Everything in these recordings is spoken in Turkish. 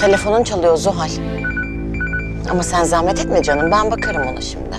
Telefonun çalıyor Zuhal. Ama sen zahmet etme canım. Ben bakarım ona şimdi.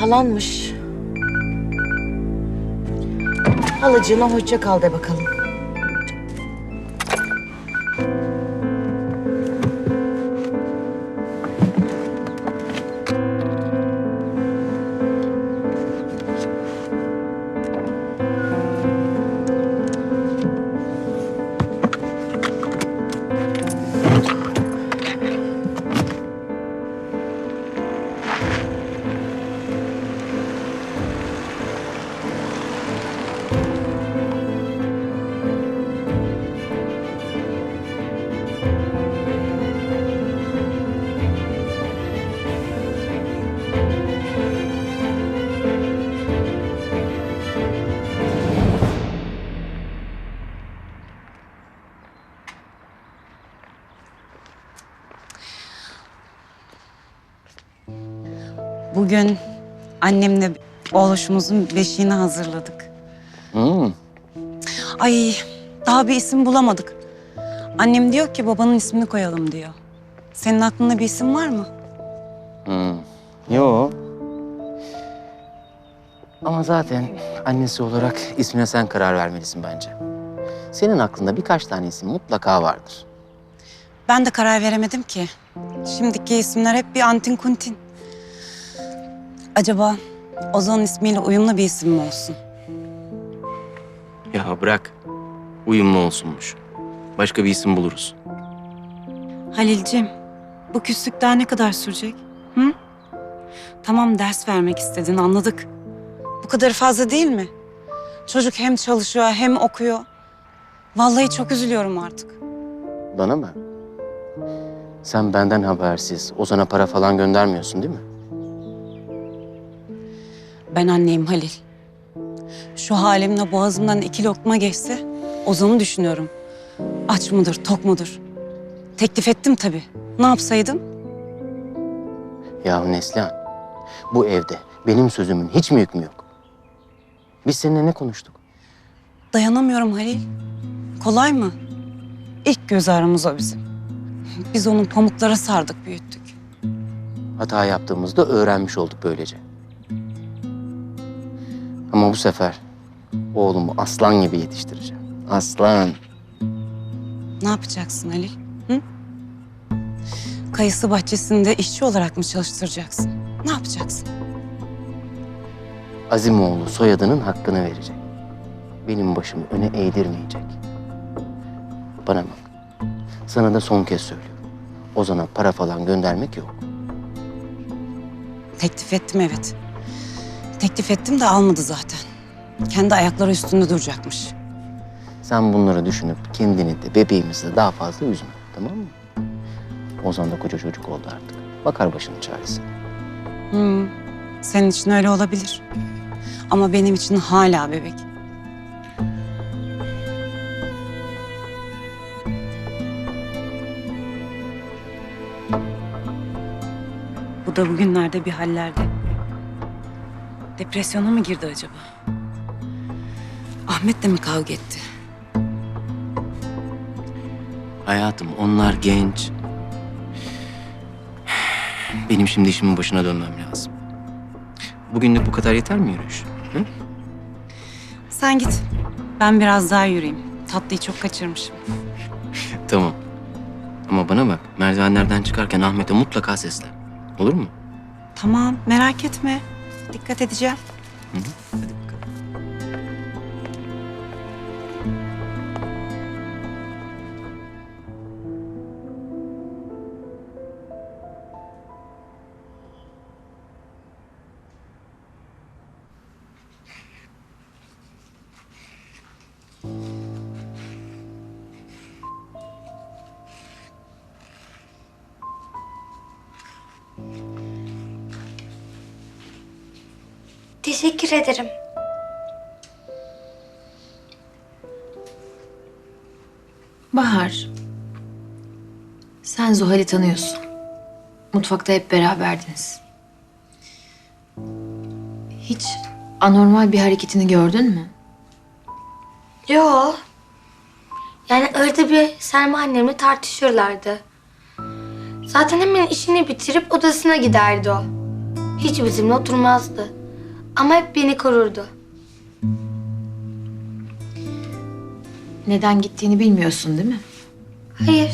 Halanmış. Halacığına hoşça kal de bakalım. Bugün annemle oğluşumuzun beşiğini hazırladık. Hmm. Ay daha bir isim bulamadık. Annem diyor ki babanın ismini koyalım diyor. Senin aklında bir isim var mı? Hmm. Yo. Ama zaten annesi olarak ismine sen karar vermelisin bence. Senin aklında birkaç tane isim mutlaka vardır. Ben de karar veremedim ki. Şimdiki isimler hep bir antin kuntin. Acaba Ozan ismiyle uyumlu bir isim mi olsun? Ya bırak. Uyumlu olsunmuş. Başka bir isim buluruz. Halilciğim, bu küslük daha ne kadar sürecek? Hı? Tamam ders vermek istedin, anladık. Bu kadar fazla değil mi? Çocuk hem çalışıyor hem okuyor. Vallahi çok üzülüyorum artık. Bana mı? Sen benden habersiz Ozan'a para falan göndermiyorsun değil mi? Ben anneyim Halil. Şu halimle boğazımdan iki lokma geçse Ozan'ı düşünüyorum. Aç mıdır, tok mudur? Teklif ettim tabii. Ne yapsaydım? Ya Neslihan, bu evde benim sözümün hiç mi hükmü yok? Biz seninle ne konuştuk? Dayanamıyorum Halil. Kolay mı? İlk göz ağrımız o bizim. Biz onun pamuklara sardık, büyüttük. Hata yaptığımızda öğrenmiş olduk böylece. Ama bu sefer oğlumu aslan gibi yetiştireceğim. Aslan. Ne yapacaksın Halil? Hı? Kayısı bahçesinde işçi olarak mı çalıştıracaksın? Ne yapacaksın? Azimoğlu soyadının hakkını verecek. Benim başımı öne eğdirmeyecek. Bana bak. Sana da son kez söylüyorum. Ozan'a para falan göndermek yok. Teklif ettim evet. Teklif ettim de almadı zaten. Kendi ayakları üstünde duracakmış. Sen bunları düşünüp kendini de bebeğimizi de daha fazla üzme. Tamam mı? Ozan da koca çocuk oldu artık. Bakar başının çaresine. Hı, senin için öyle olabilir. Ama benim için hala bebek. Bu da bugünlerde bir hallerde. Depresyona mı girdi acaba? Ahmet'le mi kavga etti? Hayatım onlar genç. Benim şimdi işimin başına dönmem lazım. Bugünlük bu kadar yeter mi yürüyüş? Hı? Sen git. Ben biraz daha yürüyeyim. Tatlıyı çok kaçırmışım. Tamam. Ama bana bak merdivenlerden çıkarken Ahmet'e mutlaka seslen. Olur mu? Tamam, merak etme. Dikkat edeceğim. Hı hı. Hadi bakalım. Teşekkür ederim. Bahar. Sen Zuhal'i tanıyorsun. Mutfakta hep beraberdiniz. Hiç anormal bir hareketini gördün mü? Yo. Yani arada bir Selma annemle tartışırlardı. Zaten hemen işini bitirip odasına giderdi o. Hiç bizimle oturmazdı. Ama hep beni korurdu. Neden gittiğini bilmiyorsun değil mi? Hayır.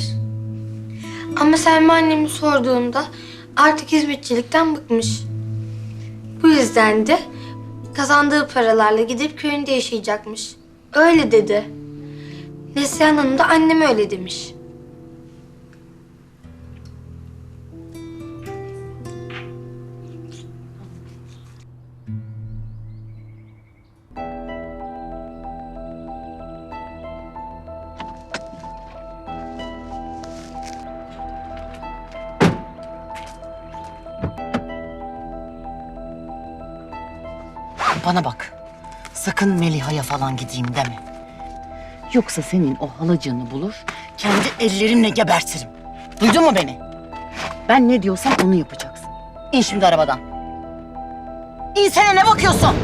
Ama Selma annemi sorduğumda artık hizmetçilikten bıkmış. Bu yüzden de kazandığı paralarla gidip köyünde yaşayacakmış. Öyle dedi. Neslihan Hanım da anneme öyle demiş. Bana bak. Sakın Meliha'ya falan gideyim deme. Yoksa senin o halacığını bulur, kendi ellerimle gebertirim. Duydun mu beni? Ben ne diyorsam onu yapacaksın. İn şimdi arabadan. İnsene ne bakıyorsun?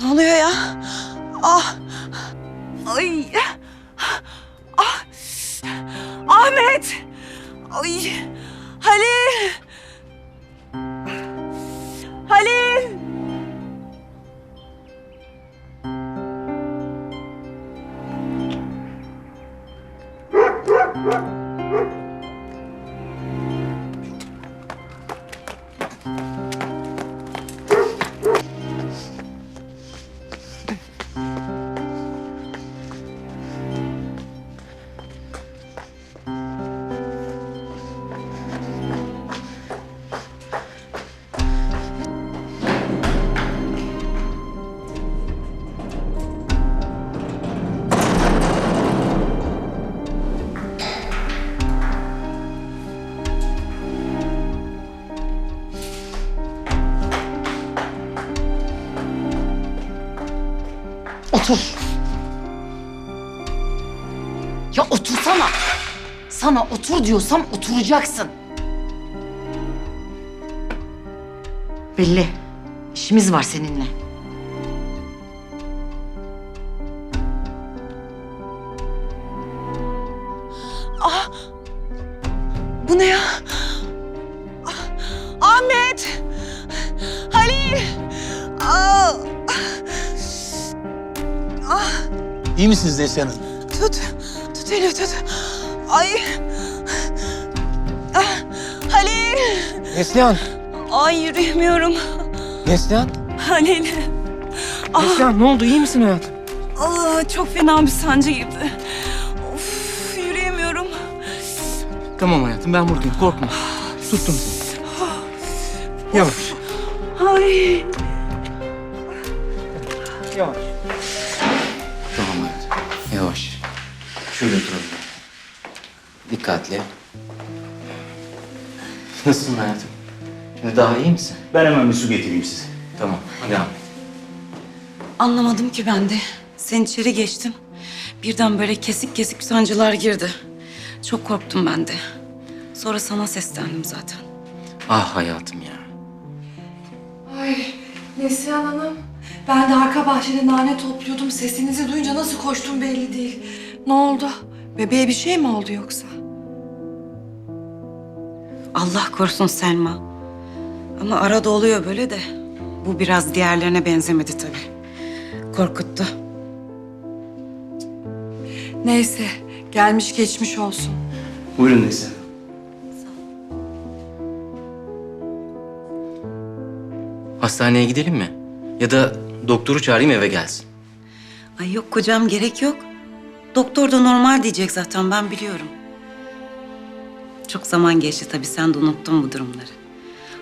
Ne oluyor ya? Ah, ay, ah, Ahmet, ay, Halil, Halil. Otur. Ya otursana. Sana otur diyorsam oturacaksın. Belli. İşimiz var seninle. İyi misiniz Neslihan Hanım? tut, tut elimi tut. Ay. Ah, Halil. Neslihan, Ay yürüyemiyorum. Neslihan. Halil. Ah, Neslihan ne oldu? İyi misin hayatım? aa, çok fena bir sancı girdi. Of, yürüyemiyorum. Tamam hayatım ben buradayım korkma. Tuttum seni. Yavaş, Ay. yavaş. Şöyle oturalım. Dikkatli. Nasılsın hayatım? Şimdi daha iyi misin? Ben hemen bir su getireyim size. Tamam. Hadi abi. Anlamadım ki ben de. Sen içeri geçtin. Birden böyle kesik kesik sancılar girdi. Çok korktum ben de. Sonra sana seslendim zaten. Ah hayatım ya. Ay Neslihan Hanım. Ben de arka bahçede nane topluyordum. Sesinizi duyunca nasıl koştum belli değil. Ne oldu? Bebeğe bir şey mi oldu yoksa? Allah korusun Selma. Ama arada oluyor böyle de. Bu biraz diğerlerine benzemedi tabii. Korkuttu. Neyse gelmiş geçmiş olsun. Buyurun Neslihan. Hastaneye gidelim mi? Ya da doktoru çağırayım eve gelsin. Ay yok kocam gerek yok. Doktor da normal diyecek zaten ben biliyorum. Çok zaman geçti tabii sen de unuttun bu durumları.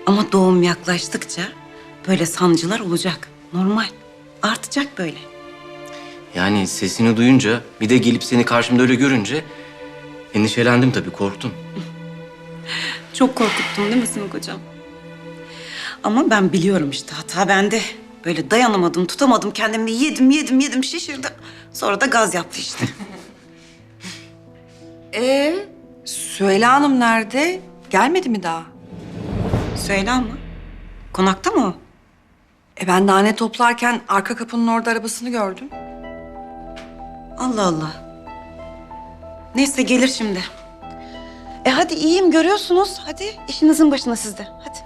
Ama doğum yaklaştıkça böyle sancılar olacak. Normal. Artacak böyle. Yani sesini duyunca bir de gelip seni karşımda öyle görünce endişelendim tabii korktum. Çok korkuttun değil mi seni kocam? Ama ben biliyorum işte hata bende. Böyle dayanamadım, tutamadım kendimi. Yedim, yedim, yedim, şişirdim. Sonra da gaz yaptı işte. Ee, Süheyla Hanım nerede? Gelmedi mi daha? Söyle ama. Konakta mı o? E ben nane toplarken arka kapının orada arabasını gördüm. Allah Allah. Neyse gelir şimdi. E hadi iyiyim görüyorsunuz. Hadi işinizin başına siz de. Hadi.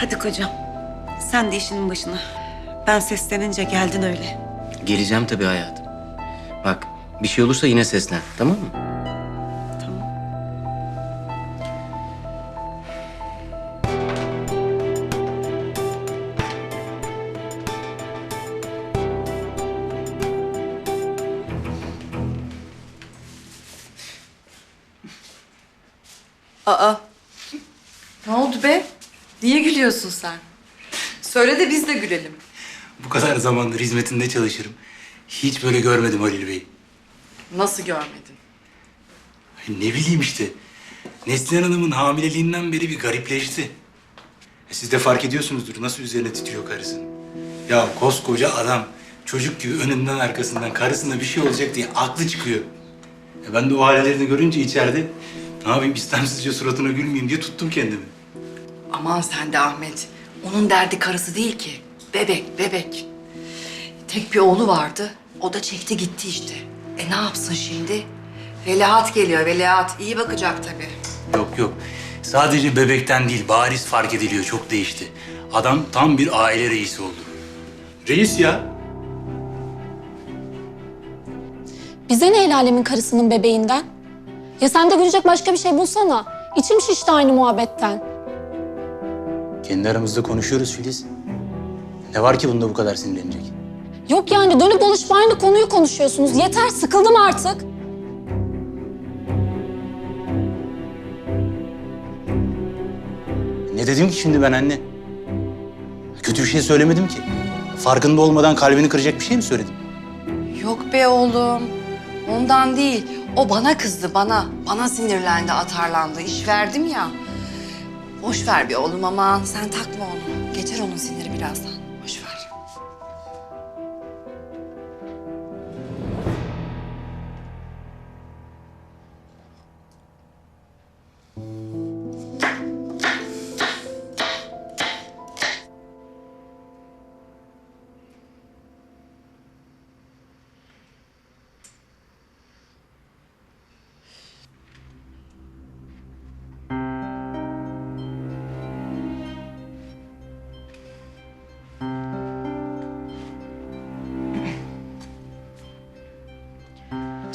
Hadi kocam. Sen de işinin başına. Ben seslenince geldin öyle. Geleceğim tabii hayatım. Bak bir şey olursa yine seslen tamam mı? Tamam. Aa. Ne oldu be? Niye gülüyorsun sen? Söyle de biz de gülelim. Bu kadar zamandır hizmetinde çalışırım. Hiç böyle görmedim Halil Bey. Nasıl görmedin? Ne bileyim işte. Neslihan Hanım'ın hamileliğinden beri bir garipleşti. E, Siz de fark ediyorsunuzdur nasıl üzerine titriyor karısının. Ya koskoca adam çocuk gibi önünden arkasından karısına bir şey olacak diye aklı çıkıyor. E, ben de o hallerini görünce içeride ne yapayım istemsizce suratına gülmeyeyim diye tuttum kendimi. Aman sen de Ahmet. Onun derdi karısı değil ki. Bebek, bebek. Tek bir oğlu vardı. O da çekti gitti işte. E ne yapsın şimdi? Veliaht geliyor, veliaht. İyi bakacak tabii. Yok yok. Sadece bebekten değil, bariz fark ediliyor. Çok değişti. Adam tam bir aile reisi oldu. Reis ya. Bize ne el alemin karısının bebeğinden? Ya sen de gülecek başka bir şey bulsana. İçim şişti aynı muhabbetten. Kendi aramızda konuşuyoruz Filiz. Ne var ki bunda bu kadar sinirlenecek? Yok yani dönüp dolaşıp aynı konuyu konuşuyorsunuz. Yeter sıkıldım artık. Ne dedim ki şimdi ben anne? Kötü bir şey söylemedim ki. Farkında olmadan kalbini kıracak bir şey mi söyledim? Yok be oğlum. Ondan değil. O bana kızdı, bana. Bana sinirlendi, atarlandı. İş verdim ya. Boş ver bir oğlum aman. Sen takma onu. Geçer onun siniri birazdan.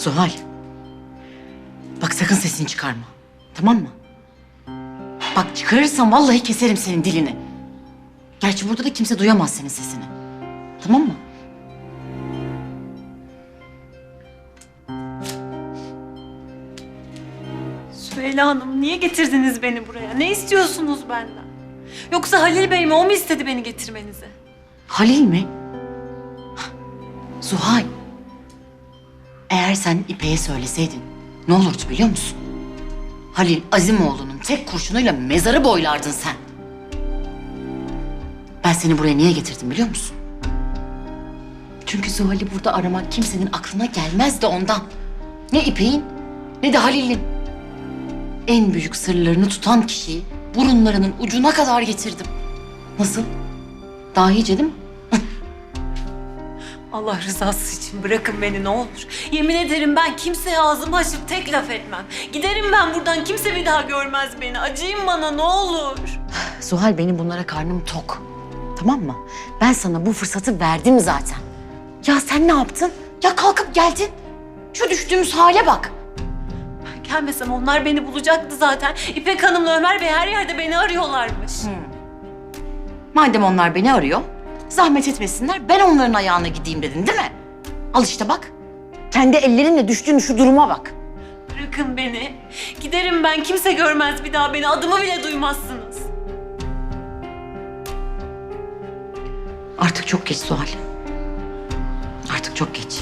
Zuhal. Bak sakın sesini çıkarma. Tamam mı? Bak çıkarırsan vallahi keserim senin dilini. Gerçi burada da kimse duyamaz senin sesini. Tamam mı? Süheyla Hanım niye getirdiniz beni buraya? Ne istiyorsunuz benden? Yoksa Halil Bey mi? O mu istedi beni getirmenizi? Halil mi? Zuhal. Sen İpek'e söyleseydin ne olurdu biliyor musun? Halil Azimoğlu'nun tek kurşunuyla mezarı boylardın sen. Ben seni buraya niye getirdim biliyor musun? Çünkü Zuhal'i burada aramak kimsenin aklına gelmez de ondan. Ne İpek'in ne de Halil'in. En büyük sırlarını tutan kişiyi burunlarının ucuna kadar getirdim. Nasıl? Dahice değil mi? Allah rızası için bırakın beni ne olur. Yemin ederim ben kimseye ağzımı açıp tek laf etmem. Giderim ben buradan kimse bir daha görmez beni. Acıyın bana ne olur. Zuhal benim bunlara karnım tok. Tamam mı? Ben sana bu fırsatı verdim zaten. Ya sen ne yaptın? Ya kalkıp geldin. Şu düştüğümüz hale bak. Gelmesem onlar beni bulacaktı zaten. İpek Hanım'la Ömer Bey her yerde beni arıyorlarmış. Madem onlar beni arıyor, zahmet etmesinler. Ben onların ayağına gideyim dedin değil mi? Al işte bak. Kendi ellerinle düştüğün şu duruma bak. Bırakın beni. Giderim ben kimse görmez bir daha beni. Adımı bile duymazsınız. Artık çok geç Zuhal. Artık çok geç.